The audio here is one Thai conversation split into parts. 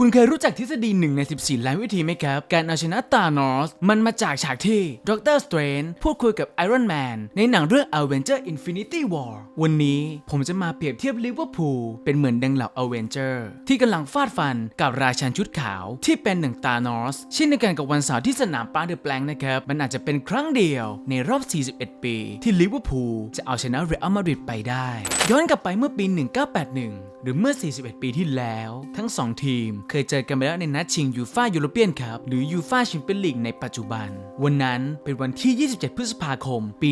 คุณเคยรู้จักทฤษฎีหนึ่งใน 14 ล้านวิธีไหมครับ การเอาชนะตานอส มันมาจากฉากที่ดรสเตรนพูดคุยกับไอรอนแมนในหนังเรื่อง Avenger Infinity War วันนี้ผมจะมาเปรียบเทียบลิเวอร์พูลเป็นเหมือนดังเหล่า Avenger ที่กำลังฟาดฟันกับราชันชุดขาวที่เป็นหนึ่งตานอสเช่นเดียวกันกับวันเสาร์ที่สนามปาเดอแปลงนะครับ มันอาจจะเป็นครั้งเดียวในรอบ 41 ปี ที่ลิเวอร์พูลจะเอาชนะเรอัลมาดริดไปได้ ย้อนกลับไปเมื่อปี 1981 หรือเมื่อ 41 ปีที่แล้ว ทั้ง 2 ทีมเคยเจอกันไปแล้วในนัดชิงยูฟ่ายูโรเปียนคัพหรือยูฟ่าแชมเปี้ยนลีกในปัจจุบัน วันนั้นเป็นวันที่ 27 พฤษภาคม ปี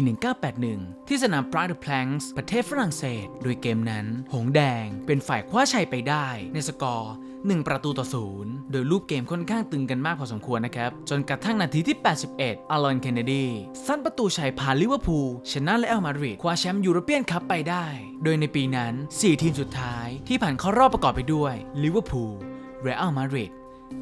1981 ที่สนามปราเดอร์แพลงส์ประเทศฝรั่งเศส โดยเกมนั้น หงแดงเป็นฝ่ายคว้าชัยไปได้ในสกอร์1 ประตูต่อศูนย์โดยลูกเกมค่อนข้างตึงกันมากพอสมควรนะครับ จนกระทั่งนาทีที่ 81อลอนเคนเนดีซัดประตูชัยพาลิเวอร์พูลชนะและเอลมาดริดคว้าแชมป์ยูโรเปียนคัพไปได้ โดยในปีนั้น 4 ทีมสุดท้ายที่ผ่านเข้ารอบประกอบไปด้วยลิเวอร์พูล เรอัลมาดริด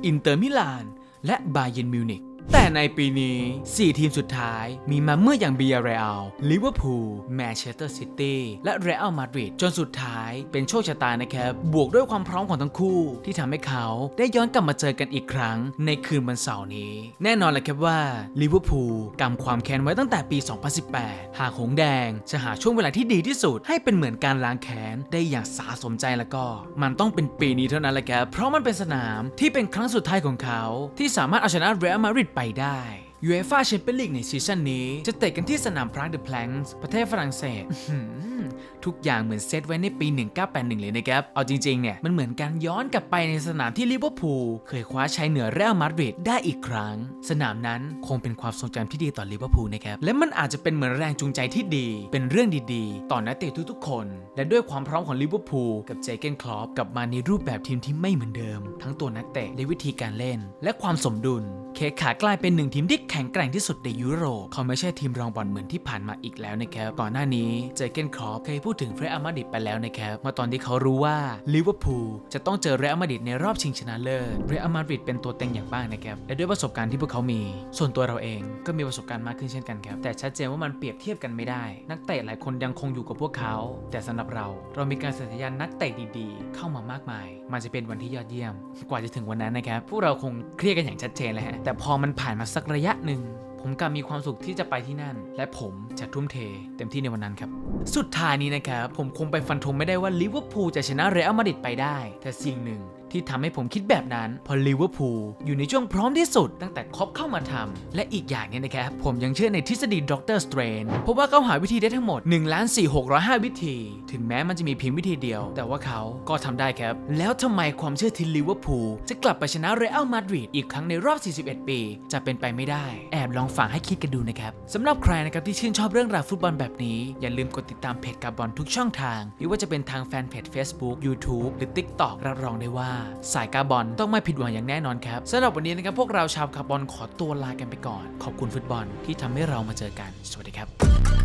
อินเตอร์มิลาน และบาเยร์นมิวนิก แต่ในปีนี้ 4 ทีมสุดท้ายมีมาเมื่ออย่างเบียร์เรอัลลิเวอร์พูลแมนเชสเตอร์ซิตี้และเรอัลมาดริดจนสุดท้ายเป็นโชคชะตานะครับ บวกด้วยความพร้อมของทั้งคู่ ที่ทำให้เขาได้ย้อนกลับมาเจอกันอีกครั้งในคืนวันเสาร์นี้ แน่นอนเลยครับว่าลิเวอร์พูลกำความแค้นไว้ตั้งแต่ปี 2018 หากหงแดงจะหาช่วงเวลาที่ดีที่สุด ให้เป็นเหมือนการล้างแค้นได้อย่างสาสมใจแล้วก็ มันต้องเป็นปีนี้เท่านั้นแหละครับเพราะมันเป็นสนามที่เป็นครั้งสุดท้ายของเขา ที่สามารถเอาชนะเรอัลมาดริดไปได้ยูเอฟ่าแชมเปี้ยนลีกในซีซั่นนี้ จะเตะกันที่สนามพรากเดอะแพลงส์ประเทศฝรั่งเศสทุกอย่างเหมือนเซตไว้ในปี 1981 เลยนะครับ เอาจริง ๆ เนี่ย มันเหมือนการย้อนกลับไปในสนามที่ลิเวอร์พูลเคยคว้าชัยเหนือเรอัลมาดริดได้อีกครั้ง สนามนั้นคงเป็นความทรงจำที่ดีต่อลิเวอร์พูลนะครับ และมันอาจจะเป็นเหมือนแรงจูงใจที่ดี เป็นเรื่องดีๆ ต่อนักเตะทุกๆ คน และด้วยความพร้อมของลิเวอร์พูลกับเจเกนคลอปกลับมาในรูปแบบทีมที่ไม่เหมือนเดิม ทั้งตัวนักเตะและวิธีการเล่น และความสมดุล เคขากลายเป็นหนึ่งทีมที่แข็งแกร่งที่สุดในยุโรป เขาไม่ใช่ทีมรองบอลเหมือนที่ผ่านมาอีกแล้วนะครับ ก่อนหน้านี้เจเกนครอปเคยพูดถึงเรอัลมาดริดไปแล้วนะครับเมื่อตอนที่เขารู้ว่าลิเวอร์พูลจะต้องเจอเรอัลมาดริดในรอบชิงชนะเลิศเรอัลมาดริดเป็นตัวเต็งอย่างมากนะครับและด้วยประสบการณ์ที่พวกเขามี ส่วนตัวเราเองก็มีประสบการณ์มากขึ้นเช่นกันครับแต่ชัดเจนว่ามันเปรียบเทียบกันไม่ได้ นักเตะหลายคนยังคงอยู่กับพวกเขา แต่สำหรับเราเรามีการสัญญาณนักเตะดีๆ เข้ามามากมาย มันจะเป็นวันที่ยอดเยี่ยม กว่าจะถึงวันนั้นนะครับพวกเราคงเครียดกันอย่างชัดเจนเลยฮะแต่พอมันผ่านมาสักระยะหนึ่ง ผมกลับมีความสุขที่จะไปที่นั่น และผมจะทุ่มเท เต็มที่ในวันนั้นครับ สุดท้ายนี้นะครับผมคงไปฟันธงไม่ได้ว่าลิเวอร์พูลจะชนะเรอัลมาดริดไปได้ แต่สิ่งหนึ่ง ที่ทำให้ผมคิดแบบนั้น พอลิเวอร์พูลอยู่ในช่วงพร้อมที่สุด ตั้งแต่ครอปเข้ามาทำและอีกอย่างเนี่ยนะครับ ผมยังเชื่อในทฤษฎีดรสเตรนเพราะว่าเขาหาวิธีได้ทั้งหมด1ล้าน4 605วิธี ถึงแม้มันจะมีเพียงวิธีเดียว แต่ว่าเขาก็ทำได้ครับ แล้วทำไมความเชื่อที่ลิเวอร์พูลจะกลับไปชนะเรอัลมาดริดอีกครั้งในรอบ 41 ปี จะเป็นไปไม่ได้ แอบลองฝังให้คิดกันดูนะครับสำหรับใครนะครับที่ชื่นชอบเรื่องราวฟุตบอลแบบนี้ อย่าลืมกดติดตามเพจกาบอลทุกช่องทางไม่ว่าจะเป็นทางแฟนเพจ Facebook YouTube หรือ TikTok รับรองได้ว่าสายกาบอลต้องไม่ผิดหวังอย่างแน่นอนครับสำหรับวันนี้นะครับพวกเราชาวคาร์บอนขอตัวลากันไปก่อน ขอบคุณฟุตบอลที่ทำให้เรามาเจอกัน สวัสดีครับ